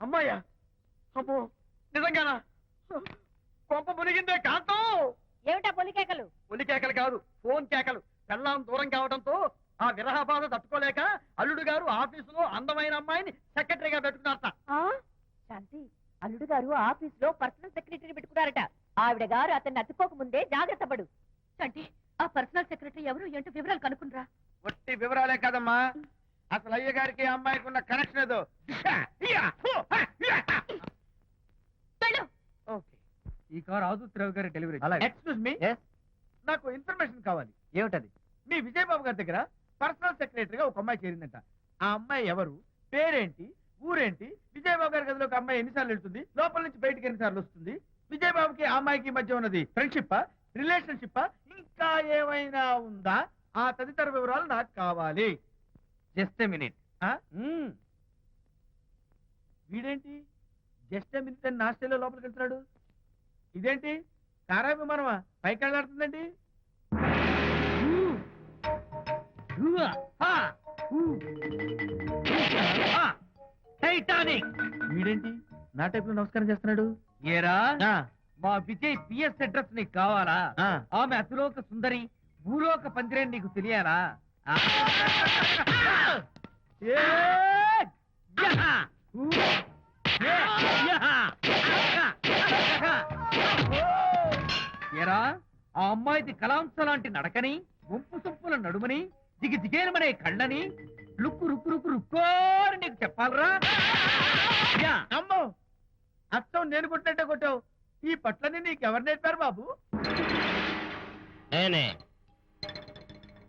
అమ్మాయ్యా అమ్మో నిజంగానా? కొంప మునిగిందే కాంతం. ఏమిటా పొలికేకలు? పులి కేకలు కాదు ఫోన్ కేకలు. పెళ్ళాం దూరం కావడంతో ఆ విరహ బాధ తట్టుకోలేక అల్లుడు గారు ఆఫీసులో అందమైన అమ్మాయిని సెక్రటరీగా పెట్టుకున్నారట. ఆ? శాంతి అల్లుడు గారు ఆఫీస్లో పర్సనల్ సెక్రటరీ పెట్టుకున్నారట. ఆవిడ గారు అతన్ని అతుక్కోక ముందే జాగ్రత్త పడు. అంటే ఆ పర్సనల్ సెక్రటరీ ఎవరు? ఏంటో వివరాలు కనుక్కునరా ఒట్టి వివరాలే కదమ్మా. అసలు అయ్య గారికి ఆ అమ్మాయికి ఉన్న కనెక్షన్ ఏదో ఈ కార్ అవధూత్ రావు గారి డెలివరీ ఎక్స్క్యూజ్ మీ నాకు ఇన్ఫర్మేషన్ కావాలి. ఏమిటది? మీ విజయబాబు గారి దగ్గర పర్సనల్ సెక్రటరీగా ఒక అమ్మాయి చేరిందంట. ఆ అమ్మాయి ఎవరు? పేరేంటి? ఊరేంటి? విజయబాబు గారి గదిలో ఒక అమ్మాయి ఎన్నిసార్లు వెళ్తుంది? లోపల నుంచి బయటికి ఎన్నిసార్లు వస్తుంది? విజయబాబుకి ఆ అమ్మాయికి మధ్య ఉన్నది ఫ్రెండ్షిప్ రిలేషన్షిప్ ఇంకా ఏమైనా ఉందా? ఆ తదితర వివరాలు నాకు కావాలి. జస్ట్ మినిట్ ఆ? వీడేంటి? జస్ట్ మినిట్ అని నాస్టేలో లోపలికి వెళ్తున్నాడు? ఇదేంటి? కారా విమానమా పైకి వెళ్ళాడుతుందండి? టైటానిక్. వీడేంటి? నా టైప్లో నమస్కారం చేస్తున్నాడు? ఏరా? మా విజయ్ పిఎస్ అడ్రస్ నీకు కావాలా. ఆమె అతిలోక సుందరి భూలోక పందిరే నీకు తెలియాలా? ఏరా ఆ అమ్మాయిది కలాంస లాంటి నడకని వంపు సొంపుల నడుమని దిగి దిగేనమనే కళ్ళని లుక్కు రుక్కు రుక్కు రుక్కోని నీకు చెప్పాలరా? యా! అమ్మో. అత్తం నేను కొట్టినట్టే కొట్టావు. ఈ పట్లని నీకు ఎవరు నేర్పారు బాబు? నేనే.